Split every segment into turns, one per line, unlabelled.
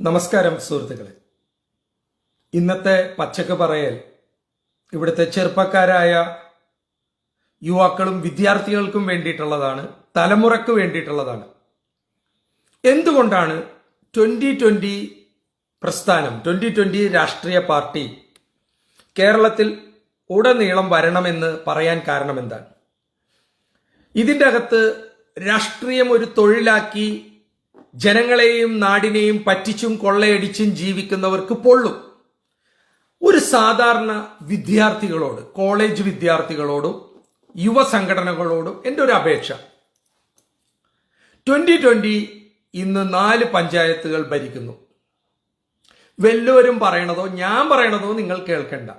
നമസ്കാരം സുഹൃത്തുക്കളെ. ഇന്നത്തെ പച്ചക്ക് പറയൽ ഇവിടുത്തെ ചെറുപ്പക്കാരായ യുവാക്കളും വിദ്യാർത്ഥികൾക്കും വേണ്ടിയിട്ടുള്ളതാണ് തലമുറയ്ക്ക് വേണ്ടിയിട്ടുള്ളതാണ്. എന്തുകൊണ്ടാണ് ട്വന്റി ട്വന്റി പ്രസ്ഥാനം ട്വന്റി ട്വന്റി രാഷ്ട്രീയ പാർട്ടി കേരളത്തിൽ ഉടനീളം വരണമെന്ന് പറയാൻ കാരണം എന്താണ് ഇതിന്റെ അകത്ത് രാഷ്ട്രീയം ഒരു തൊഴിലാക്കി ജനങ്ങളെയും നാടിനെയും പറ്റിച്ചും കൊള്ളയടിച്ചും ജീവിക്കുന്നവർക്ക് പൊള്ളും. ഒരു സാധാരണ വിദ്യാർത്ഥികളോട് കോളേജ് വിദ്യാർത്ഥികളോടും യുവ സംഘടനകളോടും എന്റെ ഒരു അപേക്ഷ. ട്വന്റി ട്വന്റി ഇന്ന് നാല് പഞ്ചായത്തുകൾ ഭരിക്കുന്നു. വല്ലവരും പറയണതോ ഞാൻ പറയണതോ നിങ്ങൾ കേൾക്കണ്ട.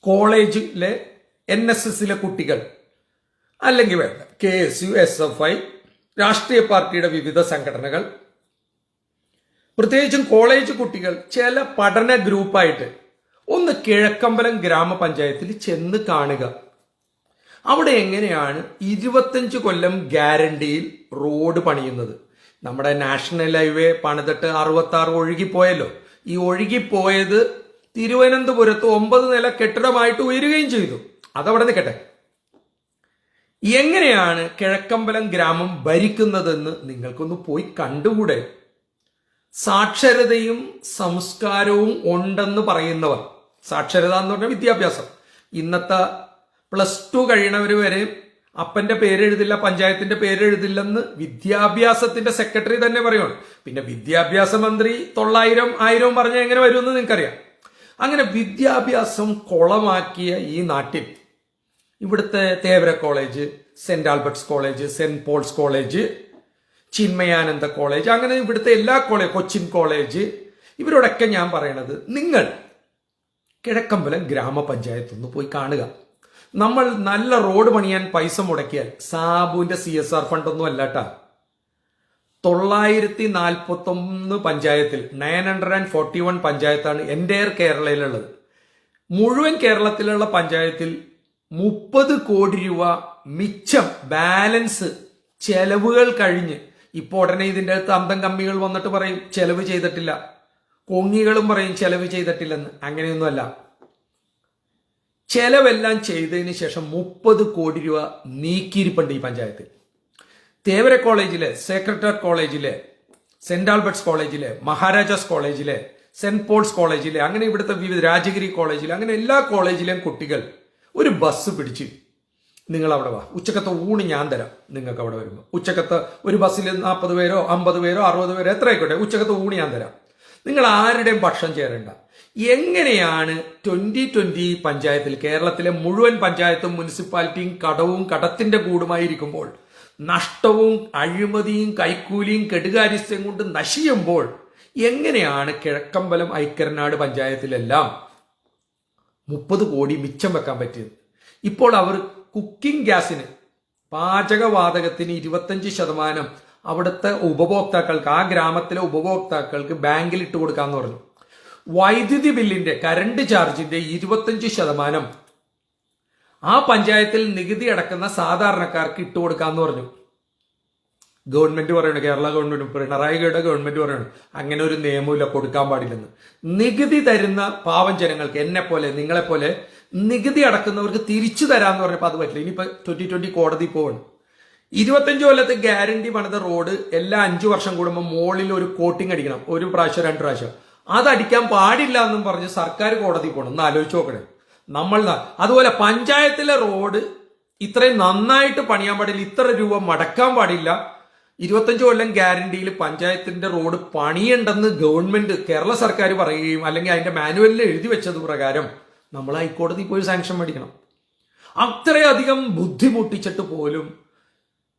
കോളേജിലെ എൻ എസ് എസിലെ കുട്ടികൾ അല്ലെങ്കിൽ വേണ്ട K S U S F I രാഷ്ട്രീയ പാർട്ടിയുടെ വിവിധ സംഘടനകൾ. പ്രത്യേകിച്ചും കോളേജ് കുട്ടികൾ ചില പഠന ഗ്രൂപ്പായിട്ട് ഒന്ന് കിഴക്കമ്പലം ഗ്രാമപഞ്ചായത്തിൽ ചെന്ന് കാണുക. അവിടെ എങ്ങനെയാണ് ഇരുപത്തഞ്ച് കൊല്ലം ഗ്യാരണ്ടിയിൽ റോഡ് പണിയുന്നത്? നമ്മുടെ നാഷണൽ ഹൈവേ പണിതിട്ട് അറുപത്തി ആറ് ഒഴുകിപ്പോയല്ലോ. ഈ ഒഴുകിപ്പോയത് തിരുവനന്തപുരത്ത് ഒമ്പത് നില കെട്ടിടമായിട്ട് ഉയരുകയും ചെയ്തു. അതവിടെ നിൽക്കട്ടെ. എങ്ങനെയാണ് കിഴക്കമ്പലം ഗ്രാമം ഭരിക്കുന്നതെന്ന് നിങ്ങൾക്കൊന്ന് പോയി കണ്ടുകൂടെ? സാക്ഷരതയും സംസ്കാരവും ഉണ്ടെന്ന് പറയുന്നവർ. സാക്ഷരത എന്ന് പറഞ്ഞാൽ വിദ്യാഭ്യാസം. ഇന്നത്തെ പ്ലസ് ടു കഴിയണവർ വരെ അപ്പന്റെ പേരെഴുതില്ല പഞ്ചായത്തിന്റെ പേരെഴുതില്ലെന്ന് വിദ്യാഭ്യാസത്തിന്റെ സെക്രട്ടറി തന്നെ പറയുകയാണ് പിന്നെ വിദ്യാഭ്യാസ മന്ത്രി തൊള്ളായിരം ആയിരവും പറഞ്ഞാൽ എങ്ങനെ വരുമെന്ന് നിങ്ങൾക്കറിയാം. അങ്ങനെ വിദ്യാഭ്യാസം കുളമാക്കിയ ഈ നാട്ടിൽ ഇവിടുത്തെ Thevara college saint Albert's college saint Paul's college Chinmayananda college അങ്ങനെ ഇവിടുത്തെ എല്ലാ കോളേജ് കൊച്ചിൻ കോളേജ്. ഇവരോടൊക്കെ ഞാൻ പറയണത് നിങ്ങൾ കിഴക്കമ്പലം ഗ്രാമപഞ്ചായത്ത് ഒന്ന് പോയി കാണുക. നമ്മൾ നല്ല റോഡ് പണിയാൻ പൈസ മുടക്കിയാൽ സാബുവിന്റെ സി എസ് ആർ ഫണ്ട് ഒന്നും അല്ലാട്ടാ. തൊള്ളായിരത്തി നാൽപ്പത്തി ഒന്ന് പഞ്ചായത്തിൽ nine hundred and forty one പഞ്ചായത്താണ് എന്റെ കേരളയിലുള്ളത്. മുഴുവൻ കേരളത്തിലുള്ള പഞ്ചായത്തിൽ മുപ്പത് കോടി രൂപ മിച്ചം ബാലൻസ് ചെലവുകൾ കഴിഞ്ഞ്. ഇപ്പോൾ ഉടനെ ഇതിന്റെ അടുത്ത് അന്തം കമ്മികൾ വന്നിട്ട് പറയും ചെലവ് ചെയ്തിട്ടില്ല. കൊങ്ങികളും പറയും ചെലവ് ചെയ്തിട്ടില്ലെന്ന്. അങ്ങനെയൊന്നുമല്ല. ചെലവെല്ലാം ചെയ്തതിന് ശേഷം മുപ്പത് കോടി രൂപ നീക്കിയിരിപ്പുണ്ട് ഈ പഞ്ചായത്തിൽ. തേവര കോളേജിലെ സെക്രട്ടറി കോളേജിലെ സെന്റ് ആൽബർട്ട്സ് കോളേജിലെ മഹാരാജാസ് കോളേജിലെ സെന്റ് പോൾസ് കോളേജിലെ അങ്ങനെ ഇവിടുത്തെ വിവിധ രാജഗിരി കോളേജിലെ അങ്ങനെ എല്ലാ കോളേജിലെയും കുട്ടികൾ ഒരു ബസ് പിടിച്ച് നിങ്ങൾ അവിടെ വാ. ഉച്ചക്കത്തെ ഊണ് ഞാൻ തരാം. നിങ്ങൾക്ക് അവിടെ വരുമ്പോൾ ഉച്ചക്കത്തെ ഒരു ബസ്സിൽ നാൽപ്പത് പേരോ അമ്പത് പേരോ അറുപത് പേരോ എത്ര ആയിക്കോട്ടെ ഉച്ചക്കത്തെ ഊണ് ഞാൻ തരാം. നിങ്ങൾ ആരുടെയും ഭക്ഷണം ചേരണ്ട. എങ്ങനെയാണ് ട്വന്റി ട്വന്റി പഞ്ചായത്തിൽ കേരളത്തിലെ മുഴുവൻ പഞ്ചായത്തും മുനിസിപ്പാലിറ്റിയും കടവും കടത്തിന്റെ കൂടുമായിരിക്കുമ്പോൾ നഷ്ടവും അഴിമതിയും കൈക്കൂലിയും കെടുകാര്യസ്ഥയും കൊണ്ട് നശിയുമ്പോൾ എങ്ങനെയാണ് കിഴക്കമ്പലം ഐക്കരനാട് പഞ്ചായത്തിലെല്ലാം മുപ്പത് കോടി മിച്ചം വെക്കാൻ പറ്റിയത്. ഇപ്പോൾ അവർ കുക്കിംഗ് ഗ്യാസിന് പാചകവാതകത്തിന് ഇരുപത്തഞ്ച് ശതമാനം അവിടുത്തെ ഉപഭോക്താക്കൾക്ക് ആ ഗ്രാമത്തിലെ ഉപഭോക്താക്കൾക്ക് ബാങ്കിൽ ഇട്ട് കൊടുക്കാന്ന് പറഞ്ഞു. വൈദ്യുതി ബില്ലിന്റെ കരണ്ട് ചാർജിന്റെ ഇരുപത്തഞ്ച് ശതമാനം ആ പഞ്ചായത്തിൽ നികുതി അടക്കുന്ന സാധാരണക്കാർക്ക് ഇട്ടുകൊടുക്കാന്ന് പറഞ്ഞു. ഗവൺമെന്റ് പറയണു കേരള ഗവൺമെന്റ് പിണറായിയുടെ ഗവൺമെന്റ് പറയണു അങ്ങനെ ഒരു നിയമമില്ല കൊടുക്കാൻ പാടില്ലെന്ന്. നികുതി തരുന്ന പാവം ജനങ്ങൾക്ക് എന്നെ പോലെ നിങ്ങളെ പോലെ നികുതി അടക്കുന്നവർക്ക് തിരിച്ചു തരാന്ന് പറഞ്ഞപ്പോൾ അത് പറ്റില്ല. ഇനിയിപ്പോ ട്വന്റി ട്വന്റി കോടതി പോവാണ്. ഇരുപത്തഞ്ച് കൊല്ലത്തെ ഗ്യാരണ്ടി പണിത റോഡ് എല്ലാ അഞ്ചു വർഷം കൂടുമ്പോൾ മുകളിൽ ഒരു കോട്ടിംഗ് അടിക്കണം. ഒരു പ്രാവശ്യം രണ്ട് പ്രാവശ്യം. അടിക്കാൻ പാടില്ല എന്നും പറഞ്ഞ് സർക്കാർ കോടതി പോകണം ഒന്ന് ആലോചിച്ച് നോക്കണേ. നമ്മൾ അതുപോലെ പഞ്ചായത്തിലെ റോഡ് ഇത്രയും നന്നായിട്ട് പണിയാൻ പാടില്ല ഇത്ര രൂപ മടക്കാൻ പാടില്ല. ഇരുപത്തഞ്ച് കൊല്ലം ഗ്യാരണ്ടിയിൽ പഞ്ചായത്തിന്റെ റോഡ് പണിയുണ്ടെന്ന് ഗവൺമെന്റ് കേരള സർക്കാർ പറയുകയും അല്ലെങ്കിൽ അതിന്റെ മാനുവലിൽ എഴുതി വെച്ചത് പ്രകാരം നമ്മൾ ഹൈക്കോടതി പോയി സാങ്ഷൻ മേടിക്കണം. അത്രയധികം ബുദ്ധിമുട്ടിച്ചിട്ട് പോലും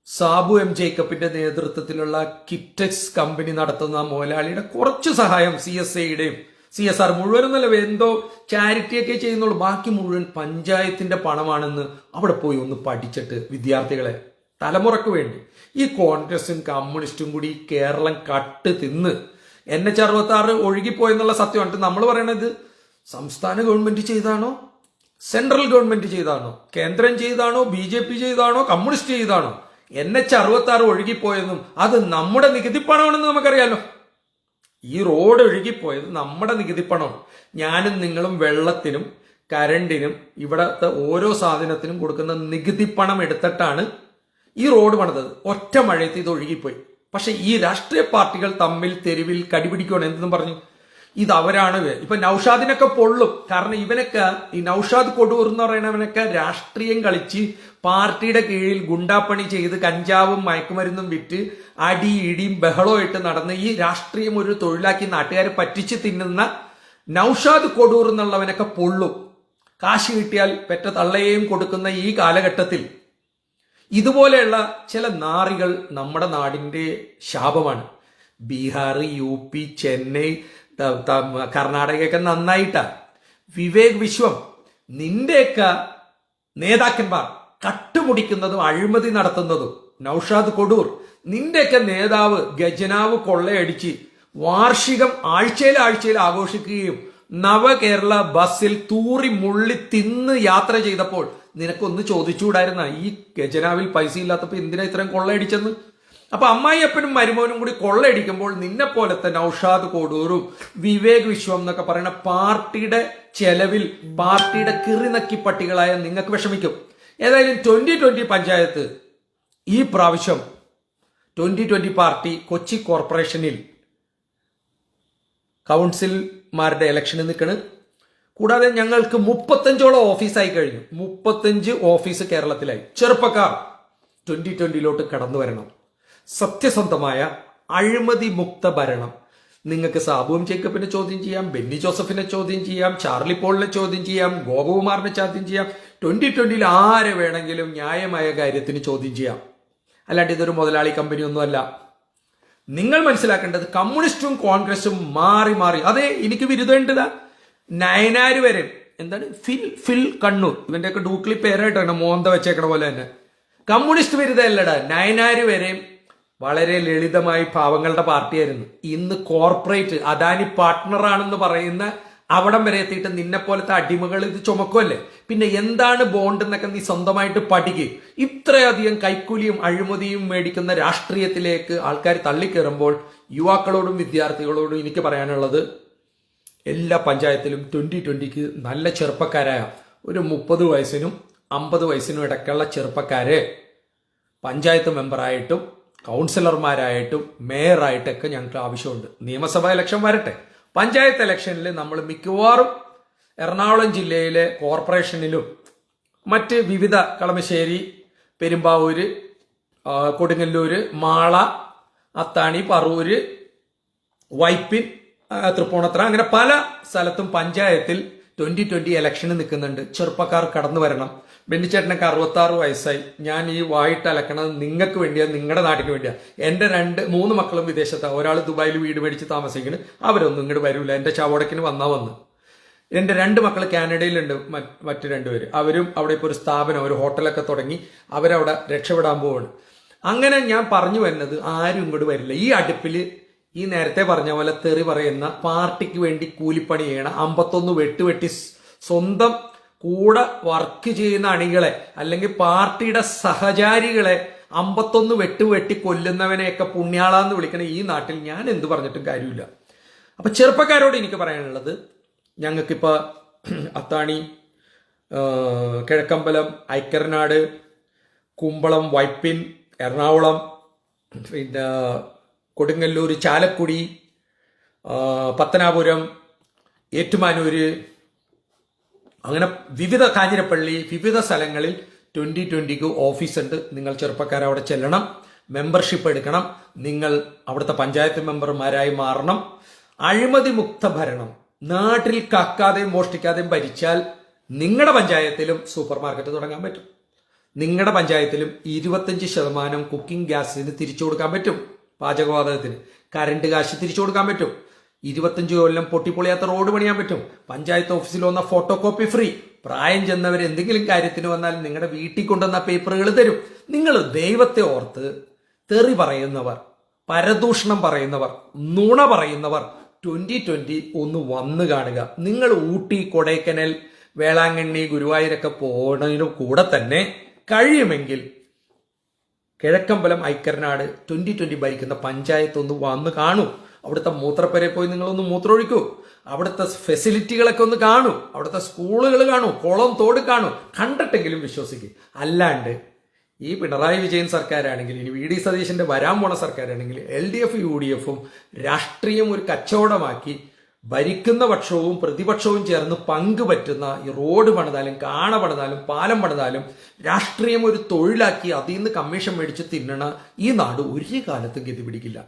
സാബു എം ജേക്കബിന്റെ നേതൃത്വത്തിലുള്ള കിറ്റക്സ് കമ്പനി നടത്തുന്ന മുതലാളിയുടെ കുറച്ച് സഹായം സി എസ് ഐയുടെയും സി എസ് ആർ മുഴുവനൊന്നല്ല എന്തോ ചാരിറ്റിയൊക്കെ ചെയ്യുന്നുള്ളൂ. ബാക്കി മുഴുവൻ പഞ്ചായത്തിന്റെ പണമാണെന്ന് അവിടെ പോയി ഒന്ന് പഠിച്ചിട്ട് വിദ്യാർത്ഥികളെ തലമുറയ്ക്ക് വേണ്ടി. ഈ കോൺഗ്രസും കമ്മ്യൂണിസ്റ്റും കൂടി കേരളം കട്ട് തിന്ന് എൻ എച്ച് അറുപത്തി ആറ് ഒഴുകിപ്പോയെന്നുള്ള സത്യമാണ്. നമ്മൾ പറയണത് സംസ്ഥാന ഗവൺമെന്റ് ചെയ്താണോ? സെൻട്രൽ ഗവൺമെന്റ് ചെയ്താണോ? കേന്ദ്രം ചെയ്താണോ? ബി ജെ പി ചെയ്താണോ? കമ്മ്യൂണിസ്റ്റ് ചെയ്താണോ? എൻ എച്ച് അറുപത്തി ആറ് ഒഴുകിപ്പോയെന്നും അത് നമ്മുടെ നികുതി പണമാണെന്ന് നമുക്കറിയാലോ. ഈ റോഡ് ഒഴുകിപ്പോയത് നമ്മുടെ നികുതി പണം ഞാനും നിങ്ങളും വെള്ളത്തിനും കരണ്ടിനും ഇവിടത്തെ ഓരോ സാധനത്തിനും കൊടുക്കുന്ന നികുതി പണം എടുത്തിട്ടാണ് ഈ റോഡ് പണിതത്. ഒറ്റ മഴയത്ത് ഇത് ഒഴുകിപ്പോയി. പക്ഷെ ഈ രാഷ്ട്രീയ പാർട്ടികൾ തമ്മിൽ തെരുവിൽ കടിപിടിക്കുകയാണ് എന്തെന്നും പറഞ്ഞു. ഇത് അവരാണ്. ഇപ്പൊ നൌഷാദിനൊക്കെ പൊള്ളും. കാരണം ഇവനൊക്കെ ഈ നൌഷാദ് കൊടൂർ എന്ന് പറയുന്നവനൊക്കെ രാഷ്ട്രീയം കളിച്ച് പാർട്ടിയുടെ കീഴിൽ ഗുണ്ടാപ്പണി ചെയ്ത് കഞ്ചാവും മയക്കുമരുന്നും വിറ്റ് അടി ഇടിയും ബഹളമായിട്ട് നടന്ന് ഈ രാഷ്ട്രീയം ഒരു തൊഴിലാക്കി നാട്ടുകാരെ പറ്റിച്ച് തിന്നുന്ന നൌഷാദ് കൊടൂർ എന്നുള്ളവനൊക്കെ പൊള്ളും. കാശ് കിട്ടിയാൽ പെറ്റ തള്ളയെയും കൊടുക്കുന്ന ഈ കാലഘട്ടത്തിൽ ഇതുപോലെയുള്ള ചില നാറികൾ നമ്മുടെ നാടിന്റെ ശാപമാണ്. ബീഹാർ യു പി ചെന്നൈ കർണാടകയൊക്കെ നന്നായിട്ടാ. വിവേക് വിശ്വം നിന്റെയൊക്കെ നേതാക്കന്മാർ കട്ടുമുടിക്കുന്നതും അഴിമതി നടത്തുന്നതും നൌഷാദ് കൊടൂർ നിന്റെയൊക്കെ നേതാവ് ഗജനാവ് കൊള്ളയടിച്ച് വാർഷികം ആഴ്ചയിൽ ആഴ്ചയിൽ ആഘോഷിക്കുകയും നവകേരള ബസ്സിൽ തൂറി മുള്ളി തിന്ന് യാത്ര ചെയ്തപ്പോൾ നിനക്കൊന്ന് ചോദിച്ചുകൂടായിരുന്ന? ഈ ഖജനാവിൽ പൈസ ഇല്ലാത്തപ്പോൾ എന്തിനാ ഇത്രയും കൊള്ളയടിച്ചെന്ന് അപ്പൊ അമ്മായിയപ്പനും മരുമോനും കൂടി കൊള്ളയടിക്കുമ്പോൾ നിന്നെ പോലത്തെ നൌഷാദ് കോടൂരും വിവേക് വിശ്വം എന്നൊക്കെ പറയുന്ന പാർട്ടിയുടെ ചെലവിൽ പാർട്ടിയുടെ കിറിനക്കി പട്ടികളായ നിങ്ങൾക്ക് വിഷമിക്കും. ഏതായാലും ട്വന്റി ട്വന്റി പഞ്ചായത്ത് ഈ പ്രാവശ്യം ട്വന്റി ട്വന്റി പാർട്ടി കൊച്ചി കോർപ്പറേഷനിൽ കൗൺസിൽമാരുടെ ഇലക്ഷന് നിൽക്കണ്. കൂടാതെ ഞങ്ങൾക്ക് മുപ്പത്തഞ്ചോളം ഓഫീസായി കഴിഞ്ഞു. മുപ്പത്തഞ്ച് ഓഫീസ് കേരളത്തിലായി. ചെറുപ്പക്കാർ ട്വന്റി ട്വന്റിയിലോട്ട് കടന്നു വരണം. സത്യസന്ധമായ അഴിമതി മുക്ത ഭരണം. നിങ്ങൾക്ക് സാബുവും ജേക്കബിനെ ചോദ്യം ചെയ്യാം ബെന്നി ജോസഫിനെ ചോദ്യം ചെയ്യാം ചാർലി പോളിനെ ചോദ്യം ചെയ്യാം ഗോപകുമാറിനെ ചോദ്യം ചെയ്യാം. ട്വന്റി ട്വന്റിയിൽ ആരെ വേണമെങ്കിലും ന്യായമായ കാര്യത്തിന് ചോദ്യം ചെയ്യാം. അല്ലാണ്ട് ഇതൊരു മുതലാളി കമ്പനി ഒന്നുമല്ല നിങ്ങൾ മനസ്സിലാക്കേണ്ടത് കമ്മ്യൂണിസ്റ്റും കോൺഗ്രസും മാറി മാറി. അതെ എനിക്ക് വിരുദ്ധേണ്ടതാ നയനാര് വരെ? എന്താണ്? ഫിൽ ഫിൽ കണ്ണൂർ. ഇവന്റെയൊക്കെ ഡൂക്ലി പേരായിട്ടാണ് മോന്ത വെച്ചേക്കണ പോലെ തന്നെ. കമ്മ്യൂണിസ്റ്റ് വിരുദ്ധല്ലടാ നയനാര് വരെ? വളരെ ലളിതമായി പാവങ്ങളുടെ പാർട്ടിയായിരുന്നു. ഇന്ന് കോർപ്പറേറ്റ് അദാനി പാർട്ട്ണറാണെന്ന് പറയുന്ന അവിടം വരെ എത്തിയിട്ട് നിന്നെ പോലത്തെ അടിമകൾ ഇത് ചുമക്കുമല്ലേ പിന്നെ എന്താണ് ബോണ്ട് എന്നൊക്കെ നീ സ്വന്തമായിട്ട് പഠിക്കുക ഇത്രയധികം കൈക്കൂലിയും അഴിമതിയും മേടിക്കുന്ന രാഷ്ട്രീയത്തിലേക്ക് ആൾക്കാർ തള്ളിക്കയറുമ്പോൾ യുവാക്കളോടും വിദ്യാർത്ഥികളോടും എനിക്ക് പറയാനുള്ളത് എല്ലാ പഞ്ചായത്തിലും ട്വന്റി ട്വന്റിക്ക് നല്ല ചെറുപ്പക്കാരായ ഒരു മുപ്പത് വയസ്സിനും അമ്പത് വയസ്സിനും ഇടയ്ക്കുള്ള ചെറുപ്പക്കാരെ പഞ്ചായത്ത് മെമ്പറായിട്ടും കൗൺസിലർമാരായിട്ടും മേയറായിട്ടൊക്കെ ഞങ്ങൾക്ക് ആവശ്യമുണ്ട്. നിയമസഭാ ഇലക്ഷൻ വരട്ടെ. പഞ്ചായത്ത് ഇലക്ഷനിൽ നമ്മൾ മിക്കവാറും എറണാകുളം ജില്ലയിലെ കോർപ്പറേഷനിലും മറ്റ് വിവിധ കളമശ്ശേരി പെരുമ്പാവൂര് കൊടുങ്ങല്ലൂര് മാള അത്താണി പറൂര് വൈപ്പിൻ തൃപ്പൂണിത്തറ. അങ്ങനെ പല സ്ഥലത്തും പഞ്ചായത്തിൽ ട്വന്റി ട്വന്റി ഇലക്ഷന് നിൽക്കുന്നുണ്ട്. ചെറുപ്പക്കാർ കടന്നു വരണം. ബെന്നിച്ചേട്ടനൊക്കെ അറുപത്തി ആറ് വയസ്സായി. ഞാൻ ഈ വായിട്ട് അലക്കണത് നിങ്ങൾക്ക് വേണ്ടിയാ നിങ്ങളുടെ നാട്ടിന് വേണ്ടിയാ. എന്റെ രണ്ട് മൂന്ന് മക്കളും വിദേശത്താണ് ഒരാൾ ദുബായിൽ വീട് മേടിച്ച് താമസിക്കുന്നു. അവരൊന്നും ഇങ്ങോട്ട് വരില്ല എന്റെ ചവടക്കിന് വന്നാ വന്ന്. എന്റെ രണ്ട് മക്കൾ കാനഡയിലുണ്ട് മറ്റു രണ്ടുപേര്. അവരും അവിടെ ഇപ്പോൾ ഒരു സ്ഥാപനം ഒരു ഹോട്ടലൊക്കെ തുടങ്ങി അവരവിടെ രക്ഷപ്പെടാൻ പോവാണ്. അങ്ങനെ ഞാൻ പറഞ്ഞു വരുന്നത് ആരും ഇങ്ങോട്ട് വരില്ല. ഈ അടുപ്പിൽ ഈ നേരത്തെ പറഞ്ഞ പോലെ തെറി പറയുന്ന പാർട്ടിക്ക് വേണ്ടി കൂലിപ്പണി ചെയ്യണ അമ്പത്തൊന്ന് വെട്ടുവെട്ടി സ്വന്തം കൂടെ വർക്ക് ചെയ്യുന്ന അണികളെ അല്ലെങ്കിൽ പാർട്ടിയുടെ സഹചാരികളെ അമ്പത്തൊന്ന് വെട്ടുവെട്ടി കൊല്ലുന്നവനെയൊക്കെ പുണ്യാളാന്ന് വിളിക്കണ ഈ നാട്ടിൽ ഞാൻ എന്ത് പറഞ്ഞിട്ടും കാര്യമില്ല. അപ്പൊ ചെറുപ്പക്കാരോട് എനിക്ക് പറയാനുള്ളത് ഞങ്ങൾക്കിപ്പോ അത്താണി കിഴക്കമ്പലം ഐക്കരനാട് കുമ്പളം വൈപ്പിൻ എറണാകുളം പിന്നെ കൊടുങ്ങല്ലൂർ ചാലക്കുടി പത്തനാപുരം ഏറ്റുമാനൂര് അങ്ങനെ വിവിധ കാഞ്ഞിരപ്പള്ളി വിവിധ സ്ഥലങ്ങളിൽ ട്വന്റി ട്വന്റിക്ക് ഓഫീസ് ഉണ്ട്. നിങ്ങൾ ചെറുപ്പക്കാർ അവിടെ ചെല്ലണം മെമ്പർഷിപ്പ് എടുക്കണം നിങ്ങൾ അവിടുത്തെ പഞ്ചായത്ത് മെമ്പർമാരായി മാറണം. അഴിമതി മുക്ത ഭരണം നാട്ടിൽ കക്കാതെയും മോഷ്ടിക്കാതെയും ഭരിച്ചാൽ നിങ്ങളുടെ പഞ്ചായത്തിലും സൂപ്പർ മാർക്കറ്റ് തുടങ്ങാൻ പറ്റും. നിങ്ങളുടെ പഞ്ചായത്തിലും ഇരുപത്തഞ്ച് ശതമാനം കുക്കിംഗ് ഗ്യാസിന് തിരിച്ചു കൊടുക്കാൻ പറ്റും. പാചകവാതകത്തിന്. കറണ്ട് കാശ് തിരിച്ചു കൊടുക്കാൻ പറ്റും. ഇരുപത്തഞ്ച് കൊല്ലം പൊട്ടിപ്പൊളിയാത്ത റോഡ് പണിയാൻ പറ്റും. പഞ്ചായത്ത് ഓഫീസിൽ വന്ന ഫോട്ടോ കോപ്പി ഫ്രീ. പ്രായം ചെന്നവർ എന്തെങ്കിലും കാര്യത്തിന് വന്നാൽ നിങ്ങളുടെ വീട്ടിൽ കൊണ്ടുവന്ന പേപ്പറുകൾ തരും. നിങ്ങൾ ദൈവത്തെ ഓർത്ത് തെറി പറയുന്നവർ പരദൂഷണം പറയുന്നവർ നുണ പറയുന്നവർ ട്വന്റി ട്വന്റി ഒന്ന് വന്നു കാണുക. നിങ്ങൾ ഊട്ടി കൊടൈക്കനൽ വേളാങ്കണ്ണി ഗുരുവായൂരൊക്കെ പോണതിന് കൂടെ തന്നെ കഴിയുമെങ്കിൽ കിഴക്കമ്പലം ഐക്കരനാട് ട്വന്റി ട്വന്റി ഭരിക്കുന്ന പഞ്ചായത്ത് ഒന്ന് വന്ന് കാണൂ. അവിടുത്തെ മൂത്രപ്പരെ പോയി നിങ്ങളൊന്ന് മൂത്രമൊഴിക്കൂ. അവിടുത്തെ ഫെസിലിറ്റികളൊക്കെ ഒന്ന് കാണൂ. അവിടുത്തെ സ്കൂളുകൾ കാണൂ. കുളം തോട് കാണൂ. കണ്ടിട്ടെങ്കിലും വിശ്വസിക്കും. അല്ലാണ്ട് ഈ പിണറായി വിജയൻ സർക്കാരാണെങ്കിൽ ഇനി വി ഡി സതീശന്റെ വരാൻ പോണ സർക്കാരാണെങ്കിൽ L D F U D എഫും രാഷ്ട്രീയം ഒരു കച്ചവടമാക്കി ഭരിക്കുന്ന പക്ഷവും പ്രതിപക്ഷവും ചേർന്ന് പങ്കുപറ്റുന്ന ഈ റോഡ് പണിതാലും കാണ പണിതാലും പാലം പണിതാലും രാഷ്ട്രീയം ഒരു തൊഴിലാക്കി അതിൽ നിന്ന് കമ്മീഷൻ മേടിച്ച് തിന്നണ ഈ നാട് ഒരു കാലത്തും ഗതി പിടിക്കില്ല.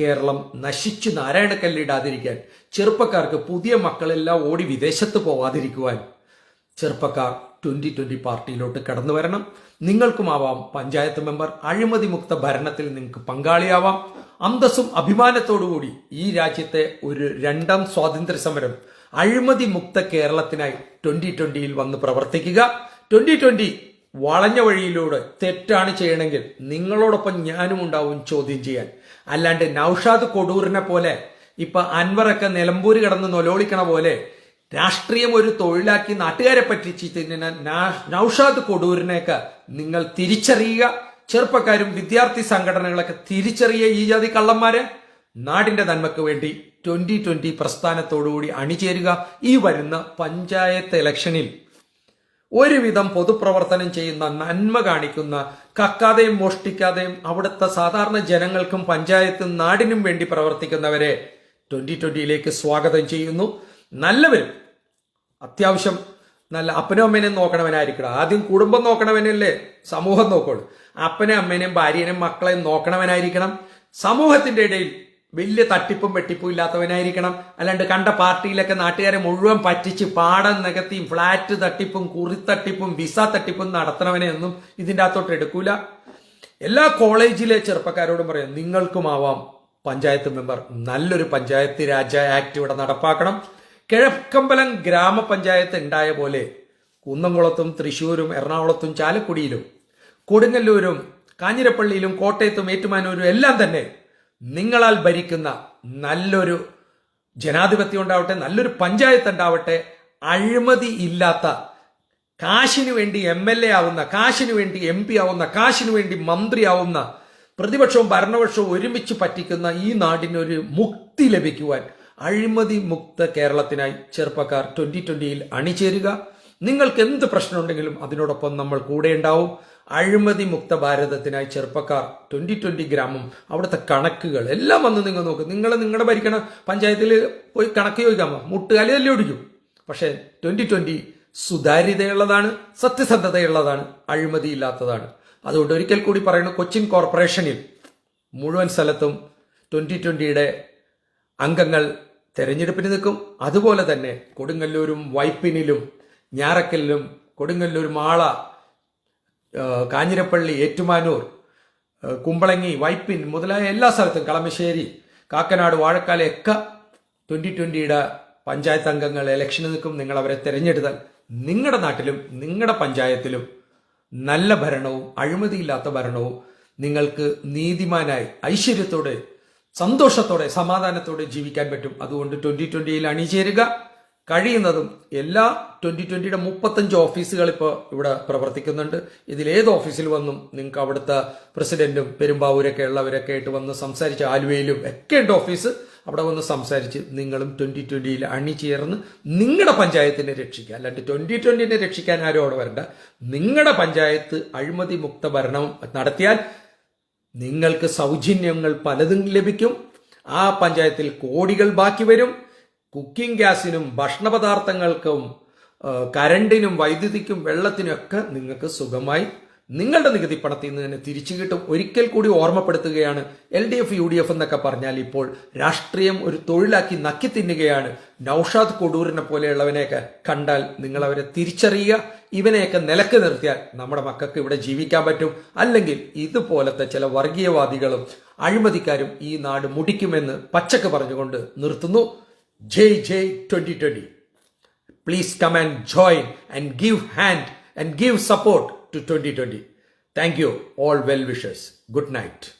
കേരളം നശിച്ചു നാരായണക്കല്ലിടാതിരിക്കാൻ ചെറുപ്പക്കാർക്ക് പുതിയ മക്കളെല്ലാം ഓടി വിദേശത്ത് പോവാതിരിക്കുവാൻ ചെറുപ്പക്കാർ ട്വന്റി ട്വന്റി പാർട്ടിയിലോട്ട് കടന്നു വരണം. നിങ്ങൾക്കുമാവാം പഞ്ചായത്ത് മെമ്പർ അഴിമതി മുക്ത ഭരണത്തിൽ നിങ്ങൾക്ക് പങ്കാളിയാവാം. അന്തസ്സും അഭിമാനത്തോടുകൂടി ഈ രാജ്യത്തെ ഒരു രണ്ടാം സ്വാതന്ത്ര്യ സമരം അഴിമതി മുക്ത കേരളത്തിനായി ട്വന്റി ട്വന്റിയിൽ വന്ന് പ്രവർത്തിക്കുക. ട്വന്റി ട്വന്റി വളഞ്ഞ വഴിയിലൂടെ തെറ്റാണ് ചെയ്യണമെങ്കിൽ നിങ്ങളോടൊപ്പം ഞാനും ഉണ്ടാവും ചോദ്യം ചെയ്യാൻ. അല്ലാണ്ട് നൌഷാദ് കൊടൂറിനെ പോലെ ഇപ്പൊ അൻവറൊക്കെ നിലമ്പൂര് കിടന്ന് നൊലോളിക്കണ പോലെ രാഷ്ട്രീയം ഒരു തൊഴിലാക്കി നാട്ടുകാരെ പറ്റിച്ച് നൌഷാദ് കൊടൂരിനെയൊക്കെ നിങ്ങൾ തിരിച്ചറിയുക. ചെറുപ്പക്കാരും വിദ്യാർത്ഥി സംഘടനകളൊക്കെ തിരിച്ചറിയ ഈ ജാതി കള്ളന്മാരെ? നാടിന്റെ നന്മയ്ക്ക് വേണ്ടി ട്വന്റി ട്വന്റി പ്രസ്ഥാനത്തോടുകൂടി അണിചേരുക ഈ വരുന്ന പഞ്ചായത്ത് ഇലക്ഷനിൽ. ഒരുവിധം പൊതുപ്രവർത്തനം ചെയ്യുന്ന നന്മ കാണിക്കുന്ന കക്കാതെയും മോഷ്ടിക്കാതെയും അവിടുത്തെ സാധാരണ ജനങ്ങൾക്കും പഞ്ചായത്തും നാടിനും വേണ്ടി പ്രവർത്തിക്കുന്നവരെ ട്വന്റി ട്വന്റിയിലേക്ക് സ്വാഗതം ചെയ്യുന്നു. നല്ലവരും അത്യാവശ്യം നല്ല അപ്പനും അമ്മേനെയും നോക്കണവനായിരിക്കണം. ആദ്യം കുടുംബം നോക്കണവനല്ലേ? സമൂഹം നോക്കുള്ളൂ. അപ്പനെ അമ്മേനെയും ഭാര്യനെയും മക്കളെയും നോക്കണവനായിരിക്കണം. സമൂഹത്തിന്റെ ഇടയിൽ വലിയ തട്ടിപ്പും വെട്ടിപ്പും ഇല്ലാത്തവനായിരിക്കണം. അല്ലാണ്ട് കണ്ട പാർട്ടിയിലൊക്കെ നാട്ടുകാരെ മുഴുവൻ പറ്റിച്ച് പാടം നികത്തിയും ഫ്ലാറ്റ് തട്ടിപ്പും കുറിത്തട്ടിപ്പും വിസ തട്ടിപ്പും നടത്തണവനെ ഒന്നും ഇതിന്റെ അകത്തോട്ട് എടുക്കൂല. എല്ലാ കോളേജിലെ ചെറുപ്പക്കാരോടും പറയാം നിങ്ങൾക്കുമാവാം പഞ്ചായത്ത് മെമ്പർ. നല്ലൊരു പഞ്ചായത്ത് രാജ ആക്ട് ഇവിടെ നടപ്പാക്കണം. കിഴക്കമ്പലം ഗ്രാമപഞ്ചായത്ത് ഉണ്ടായ പോലെ കുന്നംകുളത്തും തൃശ്ശൂരും എറണാകുളത്തും ചാലക്കുടിയിലും കൊടുങ്ങല്ലൂരും കാഞ്ഞിരപ്പള്ളിയിലും കോട്ടയത്തും ഏറ്റുമാനൂരും എല്ലാം തന്നെ നിങ്ങളാൽ ഭരിക്കുന്ന നല്ലൊരു ജനാധിപത്യം ഉണ്ടാവട്ടെ നല്ലൊരു പഞ്ചായത്ത് ഉണ്ടാവട്ടെ അഴിമതി ഇല്ലാത്ത കാശിന് വേണ്ടി എം എൽ എ ആവുന്ന കാശിന് വേണ്ടി എം പി ആവുന്ന കാശിന് വേണ്ടി മന്ത്രി ആവുന്ന പ്രതിപക്ഷവും ഭരണപക്ഷവും ഒരുമിച്ച് പറ്റിക്കുന്ന ഈ നാടിനൊരു മുക്തി ലഭിക്കുവാൻ അഴിമതി മുക്ത കേരളത്തിനായി ചെറുപ്പക്കാർ ട്വന്റി ട്വന്റിയിൽ അണിചേരുക. നിങ്ങൾക്ക് എന്ത് പ്രശ്നമുണ്ടെങ്കിലും അതിനോടൊപ്പം നമ്മൾ കൂടെ ഉണ്ടാവും. അഴിമതി മുക്ത ഭാരതത്തിനായി ചെറുപ്പക്കാർ ട്വന്റി ട്വന്റി ഗ്രാമം അവിടുത്തെ കണക്കുകൾ എല്ലാം വന്ന് നിങ്ങൾ നോക്കും. നിങ്ങൾ നിങ്ങളുടെ ഭരിക്കണ പഞ്ചായത്തിൽ പോയി കണക്ക് ചോദിക്കാമോ? മുട്ടുകാലി തല്ലി ഓടിക്കും പക്ഷേ ട്വന്റി ട്വന്റി സുതാര്യതയുള്ളതാണ് സത്യസന്ധതയുള്ളതാണ് അഴിമതി ഇല്ലാത്തതാണ് അതുകൊണ്ട് ഒരിക്കൽ കൂടി പറയുന്നു കൊച്ചിൻ കോർപ്പറേഷനിൽ മുഴുവൻ സ്ഥലത്തും ട്വന്റി ട്വന്റിയുടെ അംഗങ്ങൾ തെരഞ്ഞെടുപ്പിന് നിൽക്കും. അതുപോലെ തന്നെ കൊടുങ്ങല്ലൂരും വൈപ്പിനിലും ഞാറക്കലിലും കൊടുങ്ങല്ലൂർ മാള കാഞ്ഞിരപ്പള്ളി ഏറ്റുമാനൂർ കുമ്പളങ്ങി വൈപ്പിൻ മുതലായ എല്ലാ സ്ഥലത്തും കളമശ്ശേരി കാക്കനാട് വാഴക്കാല ഒക്കെ ട്വന്റി ട്വന്റിയുടെ പഞ്ചായത്ത് അംഗങ്ങൾ ഇലക്ഷന് നിൽക്കും. നിങ്ങൾ അവരെ തിരഞ്ഞെടുത്താൽ നിങ്ങളുടെ നാട്ടിലും നിങ്ങളുടെ പഞ്ചായത്തിലും നല്ല ഭരണവും അഴിമതിയില്ലാത്ത ഭരണവും നിങ്ങൾക്ക് നീതിമാനായി ഐശ്വര്യത്തോടെ സന്തോഷത്തോടെ സമാധാനത്തോടെ ജീവിക്കാൻ പറ്റും. അതുകൊണ്ട് ട്വന്റി ട്വന്റിയിൽ അണിചേരുക. കഴിയുന്നതും എല്ലാ ട്വന്റി ട്വന്റിയുടെ മുപ്പത്തഞ്ച് ഓഫീസുകൾ ഇപ്പോൾ ഇവിടെ പ്രവർത്തിക്കുന്നുണ്ട്. ഇതിൽ ഏത് ഓഫീസിൽ വന്നും നിങ്ങൾക്ക് അവിടുത്തെ പ്രസിഡന്റും പെരുമ്പാവൂരൊക്കെ ഉള്ളവരൊക്കെ ആയിട്ട് വന്ന് സംസാരിച്ച് ആലുവയിലും ഒക്കെ ഉണ്ട് ഓഫീസ്. അവിടെ വന്ന് സംസാരിച്ച് നിങ്ങളും ട്വന്റി ട്വന്റിയിൽ അണിചേർന്ന് നിങ്ങളുടെ പഞ്ചായത്തിനെ രക്ഷിക്കുക. അല്ലാണ്ട് ട്വന്റി ട്വന്റിനെ രക്ഷിക്കാൻ ആരും അവിടെ വരണ്ട. നിങ്ങളുടെ പഞ്ചായത്ത് അഴിമതി മുക്ത ഭരണം നടത്തിയാൽ നിങ്ങൾക്ക് സൗജന്യങ്ങൾ പലതും ലഭിക്കും. ആ പഞ്ചായത്തിൽ കോടികൾ ബാക്കി വരും. കുക്കിംഗ് ഗ്യാസിനും ഭക്ഷണപദാർത്ഥങ്ങൾക്കും കരണ്ടിനും വൈദ്യുതിക്കും വെള്ളത്തിനും ഒക്കെ നിങ്ങൾക്ക് സുഖമായി. നിങ്ങളുടെ നികുതി പണത്തിൽ നിന്ന് തന്നെ തിരിച്ചു കിട്ടും. ഒരിക്കൽ കൂടി ഓർമ്മപ്പെടുത്തുകയാണ് L D F U D F എന്നൊക്കെ പറഞ്ഞാൽ ഇപ്പോൾ രാഷ്ട്രീയം ഒരു തൊഴിലാക്കി നക്കി തിന്നുകയാണ്. നൌഷാദ് കൊടൂരിനെ പോലെയുള്ളവനെയൊക്കെ കണ്ടാൽ നിങ്ങൾ അവരെ തിരിച്ചറിയുക. ഇവനെയൊക്കെ നിലയ്ക്ക് നിർത്തിയാൽ നമ്മുടെ മക്കൾക്ക് ഇവിടെ ജീവിക്കാൻ പറ്റും അല്ലെങ്കിൽ ഇതുപോലത്തെ ചില വർഗീയവാദികളും അഴിമതിക്കാരും ഈ നാട് മുടിക്കുമെന്ന് പച്ചക്ക് പറഞ്ഞുകൊണ്ട് നിർത്തുന്നു ജയ് ജയ് twenty twenty please come and join and give hand and give support to 2020. Thank you, all well wishers. Good night.